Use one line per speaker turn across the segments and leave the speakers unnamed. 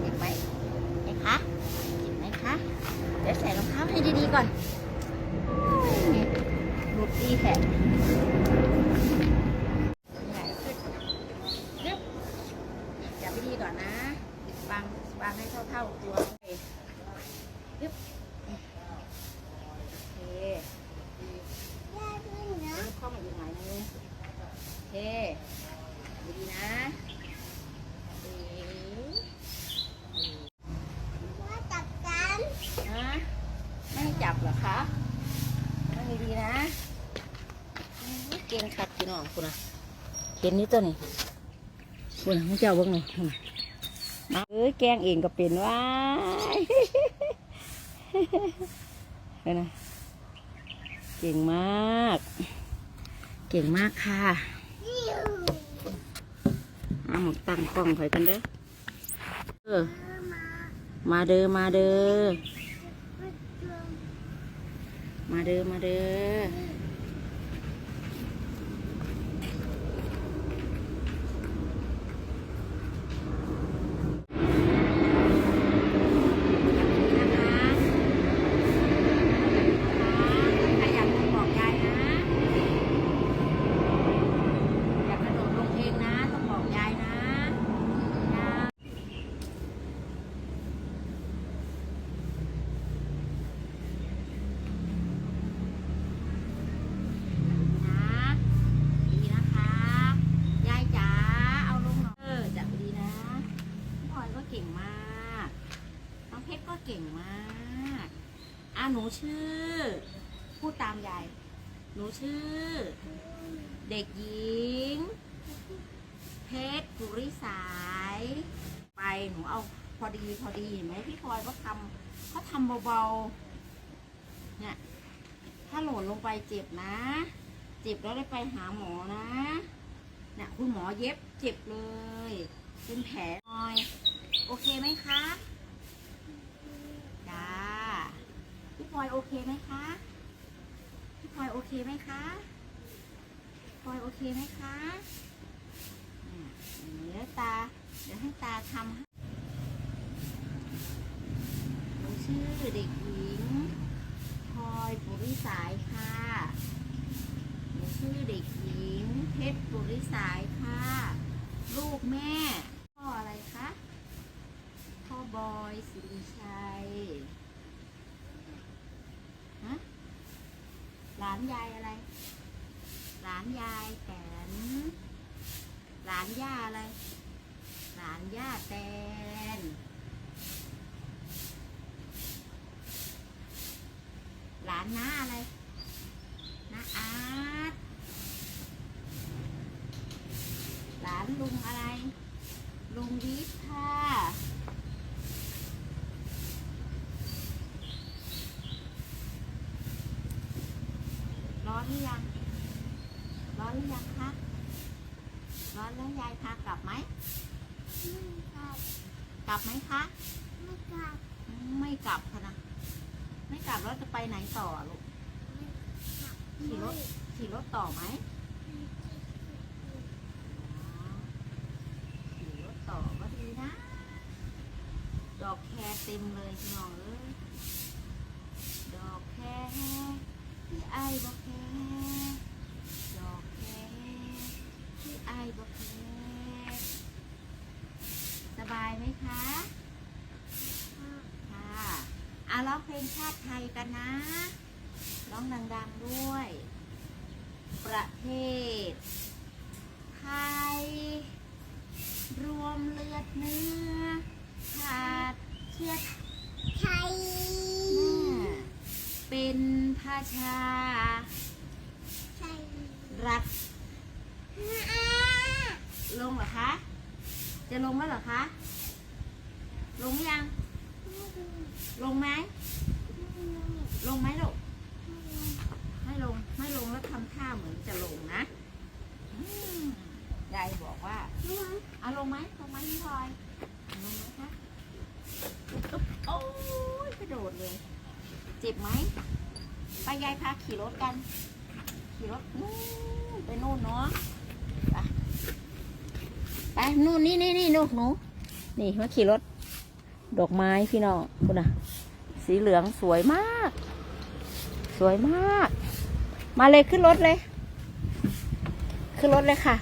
เก่งไหมเก่งคะเก่งไหมคะ เดี๋ยวใส่รองเท้าให้ดีๆก่อนหลุดดีแท้ใหญ่ขึ้นยึบจับไปดีก่อนนะวางวางให้เท่าๆตัวยึบโอเคเอาเข้ามาอีกหน่อยนึงโอเคดีๆนะดีนะไม่ให้จับเหรอคะ นั่งดีๆนะ เก่งขัดพี่น้องคุณนะเห็นนี่ตัวนี้คุณนะมึงเจ้าเบิ้งหน่อยคุณน่ะเอาเอ้ยแกล้งเองก็เป็นว้ายเห็นนะเก่งมาก เก่งมากค่ะเอาหมกตั้งกล้องไว้กันเด้อ เออ มาเด้อ มาเด้อ มาเด้อมาเด้อ ใครอยากลงบอกยายนะ อยากกระโดดลงเองนะ ต้องบอกยายนะยายนะดีนะคะ ยายจ๋า เอาลงหน่อยเออจับดีนะพี่พลอยก็เก่งมาก น้อง เก่งมากอะหนูชื่อ พูดตามยาย หนูชื่อ เด็กหญิง เพชรกุริสาย ไปหนูเอาพอดีพอดีเห็นไหมพี่พลอยก็ทำเขาทำเบาๆเนี่ยถ้าหล่นลงไปเจ็บนะ เจ็บแล้วได้ไปหาหมอนะเนี่ยคุณหมอเย็บเจ็บเลย เป็นแผลหน่อย โอเคไหมคะ จ้า พี่พลอยโอเคไหมคะ พี่พลอยโอเคไหมคะพลอยโอเคไหมคะเดี๋ยวตา เดี๋ยวให้ตาทำให้ชื่อเด็กหญิงพลอยปุริสายค่ะหนูชื่อเด็กหญิง เพชรปุริสายค่ะ ลูกแม่ พ่ออะไรคะ พ่อบอย สิริชัยฮะหลานยายอะไร หลานยายแตนหลานย่าอะไร หลานย่าแตนหลานน้าอะไรน้าอาร์ตหลานลุงอะไร ลุงวิทย์ค่ะ ร้ อนหรือยัง ร้อนหรือยังคะ ร้อนแล้วยายพากลับไหมกลับไหมคะไม่กลับค่ะนะ ไม่กลับแล้วจะไปไหนต่อลูก ขี่รถ ขี่รถต่อไหมอ๋อขี่รถต่อก็ดีนะ ดอกแครเต็มเลยพี่น้องเอ้ยดอกแครที่ไอ้ายบอกแค บอกแครสบายไหมคะ ค่ะอะร้องเพลงชาติไทยกันนะ ร้องดังๆด้วย ประเทศ ไทย รวมเลือดเนื้อชาติเชื้อหน้าเป็นพระชา รัฐ ลงเหรอคะ จะลงแล้วเหรอคะ ลงยัง ลงไหม ลงไหมลูก ไม่ลง ไม่ลงแล้วทำท่าเหมือนจะลงนะยายบอกว่าเอาลงไหมลงไหมพี่พลอยลงไหมคะอุ๊บโอ้ยกระโดดเลย เจ็บไหมไปยายพาขี่รถกัน ขี่รถนู่นไปนู่นเนาะไป ไปนู่นนี่นี่นี่ลูกหนูนี่มาขี่รถ ดอกไม้พี่น้องคุณอะสีเหลืองสวยมาก สวยมาก มาเลยขึ้นรถเลย ขึ้นรถเลยค่ะ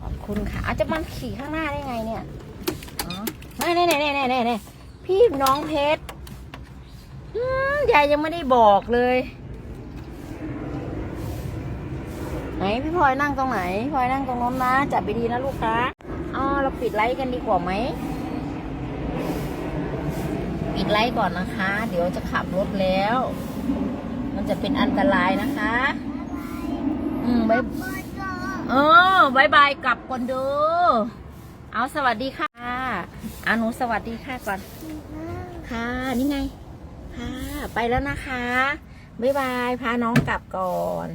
ขอบคุณค่ะ อาจจะมันขี่ข้างหน้าได้ไงเนี่ยอ๋อไม่แน่แน่แน่แน่แน่แน่พี่น้องเพชรยายยังไม่ได้บอกเลยไหนพี่พลอยนั่งตรงไหนพี่พลอยนั่งตรงโน้นนะจับไปดีนะลูกค้า อ๋อเราปิดไลท์กันดีกว่าไหมปิดไลท์ก่อนนะคะ เดี๋ยวจะขับรถแล้ว มันจะเป็นอันตรายนะคะ อืมบายเออบายบายกลับก่อนดู เอาสวัสดีค่ะอานูสวัสดีค่ะก่อน ค่ะนี่ไง ค่ะ ไปแล้วนะคะบายบายพาน้องกลับก่อน